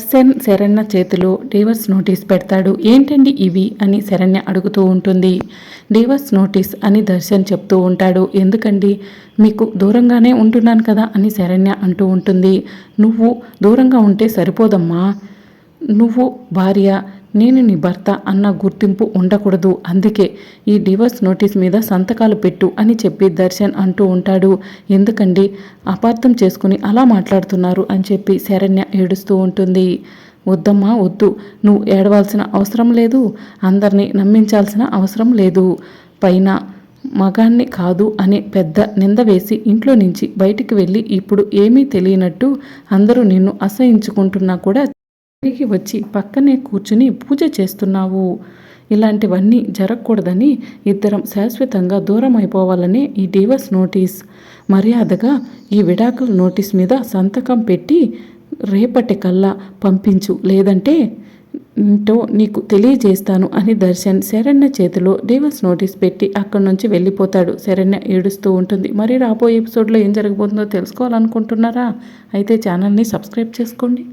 దర్శన్ శరణ్య చేతిలో divorce notice పెడతాడు. ఏంటండి ఇవి? అని శరణ్య అడుగుతూ ఉంటుంది. డివర్స్ నోటీస్ అని దర్శన్ చెప్తూ ఉంటాడు. ఎందుకండి? మీకు దూరంగానే ఉంటున్నాను కదా అని శరణ్య అంటూ ఉంటుంది. నువ్వు దూరంగా ఉంటే సరిపోదమ్మా. నువ్వు భార్య నేను నీ భర్త అన్న గుర్తింపు ఉండకూడదు. అందుకే ఈ డివోర్స్ నోటీస్ మీద సంతకాలు పెట్టు అని చెప్పి దర్శన్ అంటూ ఉంటాడు. ఎందుకండి? అపార్థం చేసుకుని అలా మాట్లాడుతున్నారు అని చెప్పి శరణ్య ఏడుస్తూ ఉంటుంది. వద్దమ్మా వద్దు. నువ్వు ఏడవాల్సిన అవసరం లేదు. అందరినీ నమ్మించాల్సిన అవసరం లేదు. పైన మగాన్ని కాదు అనే పెద్ద నింద వేసి ఇంట్లో నుంచి బయటికి వెళ్ళి ఇప్పుడు ఏమీ తెలియనట్టు అందరూ నిన్ను అసహించుకుంటున్నా కూడా తిరిగి వచ్చి పక్కనే కూర్చుని పూజ చేస్తున్నావు. ఇలాంటివన్నీ జరగకూడదని ఇద్దరం శాశ్వతంగా దూరం అయిపోవాలనే ఈ డివోర్స్ నోటీస్. మర్యాదగా ఈ విడాకుల నోటీస్ మీద సంతకం పెట్టి రేపటి కల్లా పంపించు. లేదంటే ఇంటో నీకు తెలియజేస్తాను అని దర్శన్ శరణ్య చేతిలో డివోర్స్ నోటీస్ పెట్టి అక్కడి నుంచి వెళ్ళిపోతాడు. శరణ్య ఏడుస్తూ ఉంటుంది. మరి రాబోయే ఎపిసోడ్లో ఏం జరగబోతుందో తెలుసుకోవాలనుకుంటున్నారా? అయితే ఛానల్ని సబ్స్క్రైబ్ చేసుకోండి.